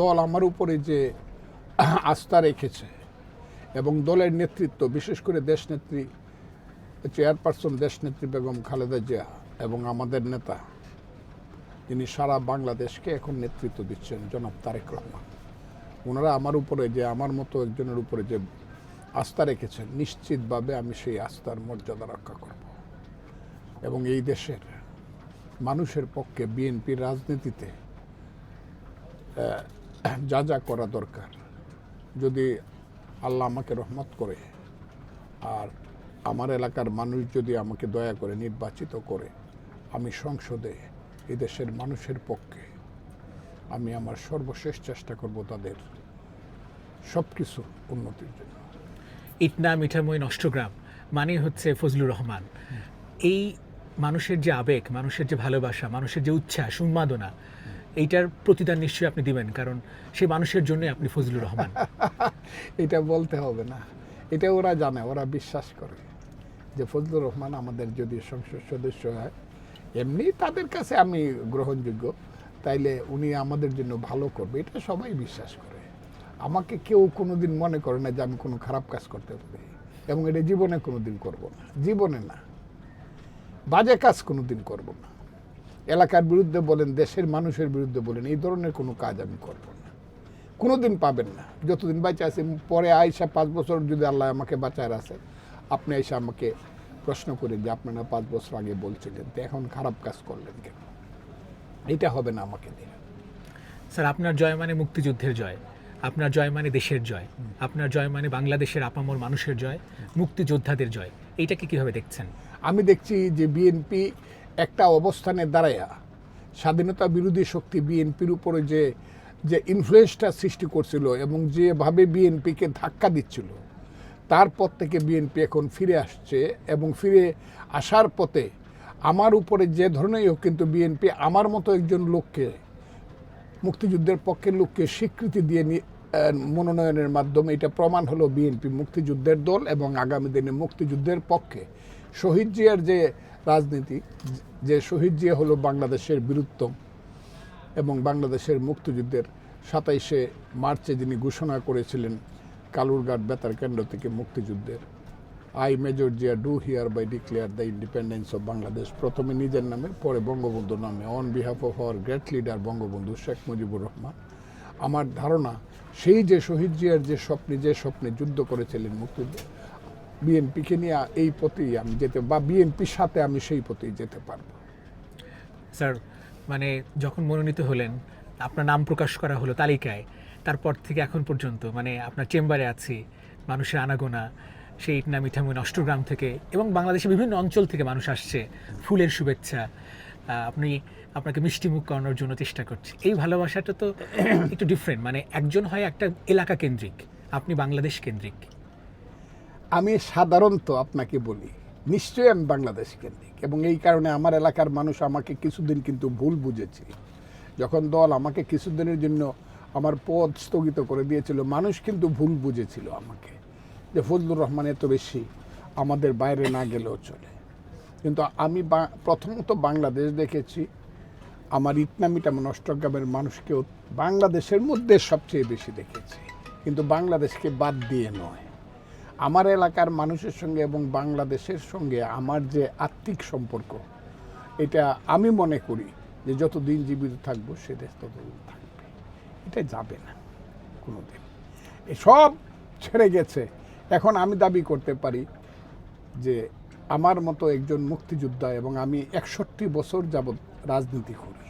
দল আমার উপরে যে আস্থা রেখেছে এবং দলের নেতৃত্ব, বিশেষ করে দেশনেত্রী চেয়ারপারসন দেশনেত্রী বেগম খালেদা জিয়া এবং আমাদের নেতা, যিনি সারা বাংলাদেশকে এখন নেতৃত্ব দিচ্ছেন, জনাব তারেক রহমান। ওনারা আমার উপরে যে, আমার মতো একজনের উপরে যে আস্থা রেখেছেন, নিশ্চিতভাবে আমি সেই আস্থার মর্যাদা রক্ষা করব। এবং এই দেশের মানুষের পক্ষে বিএনপির রাজনীতিতে যা যা করা দরকার। যদি আল্লাহ আমাকে রহমত করে, আর আমার এলাকার মানুষ যদি আমাকে দয়া করে, নির্বাচিত করে, আমি সংসদে এই দেশের মানুষের পক্ষে আমি আমার সর্বশেষ চেষ্টা করব তাদের সব কিছু উন্নতির জন্য। ইটনা মিঠাময় নষ্টগ্রাম মানে হচ্ছে ফজলুর রহমান। এই মানুষের যে আবেগ, মানুষের যে ভালোবাসা, মানুষের যে উচ্ছ্বাস, উন্মাদনা এইটার প্রতিদান নিশ্চয়ই আপনি দিবেন, কারণ সেই মানুষের জন্য আপনি ফজলুর রহমান। এটা বলতে হবে না। এটা ওরা জানে, ওরা বিশ্বাস করে যে ফজলুর রহমান আমাদের যদি সংসদ সদস্য হয়, এমনি তাদের কাছে আমি গ্রহণযোগ্য। তাইলে উনি আমাদের জন্য ভালো করবে, এটা সবাই বিশ্বাস করে। আমাকে কেউ কোনোদিন মনে করে না যে আমি কোনো খারাপ কাজ করতে পারি, এবং এটা জীবনে কোনোদিন করব না। জীবনে না, বাজে কাজ কোনোদিন করব না। এলাকার বিরুদ্ধে বলেন দেশের মানুষের বিরুদ্ধে বলেন এই ধরনের কোনো কাজ আমি করব না। কোনোদিন পাবেন না। যতদিন বাঁচা আছে পরে আইসা পাঁচ বছর যদি আল্লাহ আমাকে বাঁচায় আছে আপনি এসে আমাকে প্রশ্ন করেন যে আপনারা পাঁচ বছর আগে বলছিলেন তো এখন খারাপ কাজ করলেন কেন? এটা হবে না আমাকে দিয়ে। স্যার আপনার জয় মানে মুক্তিযুদ্ধের জয় আপনার জয় মানে দেশের জয় আপনার জয় মানে বাংলাদেশের আপামর মানুষের জয় মুক্তিযোদ্ধাদের জয়। এইটাকে কীভাবে দেখছেন? আমি দেখছি যে বিএনপি একটা অবস্থানে দাঁড়ায়া স্বাধীনতা বিরোধী শক্তি বিএনপির উপরে যে যে ইনফ্লুয়েন্সটা সৃষ্টি করছিল এবং যেভাবে বিএনপিকে ধাক্কা দিচ্ছিল তারপর থেকে বিএনপি এখন ফিরে আসছে এবং ফিরে আসার পথে আমার উপরে যে ধরনেরই হোক কিন্তু বিএনপি আমার মতো একজন লোককে, মুক্তিযুদ্ধের পক্ষের লোককে স্বীকৃতি দিয়ে মনোনয়নের মাধ্যমে এটা প্রমাণ হলো বিএনপি মুক্তিযুদ্ধের দল এবং আগামী দিনে মুক্তিযুদ্ধের পক্ষে। শহীদ জিয়ার যে রাজনীতি, যে শহীদ জিয়া হলো বাংলাদেশের বীরুত্তম এবং বাংলাদেশের মুক্তিযুদ্ধের সাতাইশে মার্চে যিনি ঘোষণা করেছিলেন কালুরঘাট বেতার কেন্দ্র থেকে মুক্তিযুদ্ধের, I major Zia do hereby declare the independence of Bangladesh, প্রথমে নিজের নামে, পরে বঙ্গবন্ধু নামে। On behalf of our great leader Bangabandhu Sheikh Mujibur Rahman. আমার ধারণা, সেই যে শহীদ জিয়ার যে স্বপ্নে যে স্বপ্নে যুদ্ধ করেছিলেন মুক্তিযুদ্ধ বিএনপিকে নিয়ে এই পথেই আমি যেতে, বা বিএনপির সাথে আমি সেই পথেই যেতে পারব। স্যার মানে যখন মনোনীত হলেন, আপনার নাম প্রকাশ করা হলো তালিকায়, তারপর থেকে এখন পর্যন্ত মানে আপনার চেম্বারে আছি, মানুষের আনাগোনা, সেই ইটনা মিঠামুই নষ্টগ্রাম থেকে এবং বাংলাদেশের বিভিন্ন অঞ্চল থেকে মানুষ আসছে, ফুলের শুভেচ্ছা আপনি আপনাকে মিষ্টিমুখ করানোর জন্য চেষ্টা করছি। এই ভালোবাসাটা তো একটু ডিফারেন্ট মানে একজন হয় একটা এলাকা কেন্দ্রিক, আপনি বাংলাদেশ কেন্দ্রিক। আমি সাধারণত আপনাকে বলি, নিশ্চয়ই আমি বাংলাদেশ কেন্দ্রিক এবং এই কারণে আমার এলাকার মানুষ আমাকে কিছুদিন কিন্তু ভুল বুঝেছে। যখন দল আমাকে কিছুদিনের জন্য আমার পদ স্থগিত করে দিয়েছিল, মানুষ কিন্তু ভুল বুঝেছিল আমাকে যে ফজলুর রহমান এত বেশি আমাদের বাইরে না গেলেও চলে। কিন্তু আমি প্রথমত বাংলাদেশ দেখেছি, আমার ইটনামিটা নষ্টগ্রামের মানুষকেও বাংলাদেশের মধ্যে সবচেয়ে বেশি দেখেছি। কিন্তু বাংলাদেশকে বাদ দিয়ে নয়। আমার এলাকার মানুষের সঙ্গে এবং বাংলাদেশের সঙ্গে আমার যে আত্মিক সম্পর্ক, এটা আমি মনে করি যে যতদিন জীবিত থাকব সে দেশ ততদিন থাকবে। এটা যাবে না কোনোদিন। সব ছেড়ে গেছে। এখন আমি দাবি করতে পারি যে আমার মতো একজন মুক্তিযোদ্ধা এবং আমি একষট্টি বছর যাবৎ রাজনীতি করি।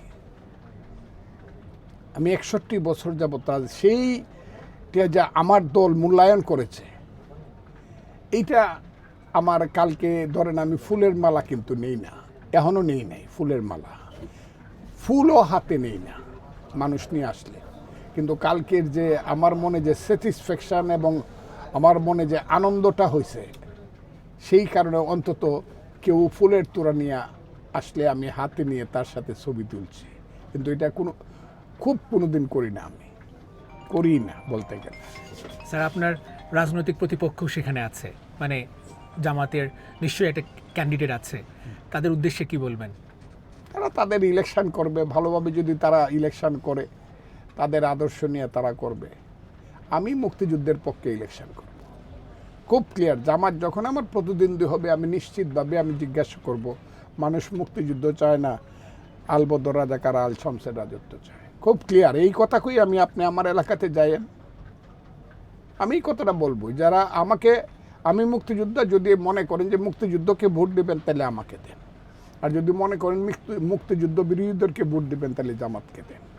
আমি একষট্টি বছর যাবৎ সেইটা যা আমার দল মূল্যায়ন করেছে এইটা আমার কালকে ধরেন আমি ফুলের মালা কিন্তু নেই না, এখনও নেই নাই ফুলের মালা। ফুলও হাতে নেই না, মানুষ নিয়ে আসলে। কিন্তু কালকের যে আমার মনে যে স্যাটিসফ্যাকশান এবং আমার মনে যে আনন্দটা হয়েছে, সেই কারণে অন্তত কেউ ফুলের তোড়া নিয়ে আসলে আমি হাতে নিয়ে তার সাথে ছবি তুলছি। কিন্তু এটা কোনো, খুব কোনোদিন করি না আমি। করি না বলতে গেলে। স্যার, আপনার রাজনৈতিক প্রতিপক্ষ সেখানে আছে। মানে জামাতের নিশ্চয়ই একটা ক্যান্ডিডেট আছে। তাদের উদ্দেশ্যে কি বলবেন? তারা তাদের ইলেকশন করবে, ভালোভাবে যদি তারা ইলেকশন করে, তাদের আদর্শ নিয়ে তারা করবে। আমি মুক্তিযুদ্ধের পক্ষে ইলেকশন করব। খুব ক্লিয়ার জামাত যখন আমার প্রতিদ্বন্দ্বী হবে, আমি নিশ্চিতভাবে আমি জিজ্ঞাসা করব, মানুষ মুক্তিযুদ্ধ চায় না, আলবদর রাজাকার, আল শমসের রাজত্ব চায়। খুব ক্লিয়ার এই কথা কই আমি, আপনি আমার এলাকাতে যাইয়েন। আমি এই কথাটা বলব, যারা আমাকে, আমি মুক্তিযোদ্ধা, যদি মনে করেন যে মুক্তিযুদ্ধকে ভোট দেবেন, তাহলে আমাকে দেন। আর যদি মনে করেন মুক্তি- মুক্তিযুদ্ধ বিরোধীদেরকে ভোট দেবেন, তাহলে জামাতকে দেন।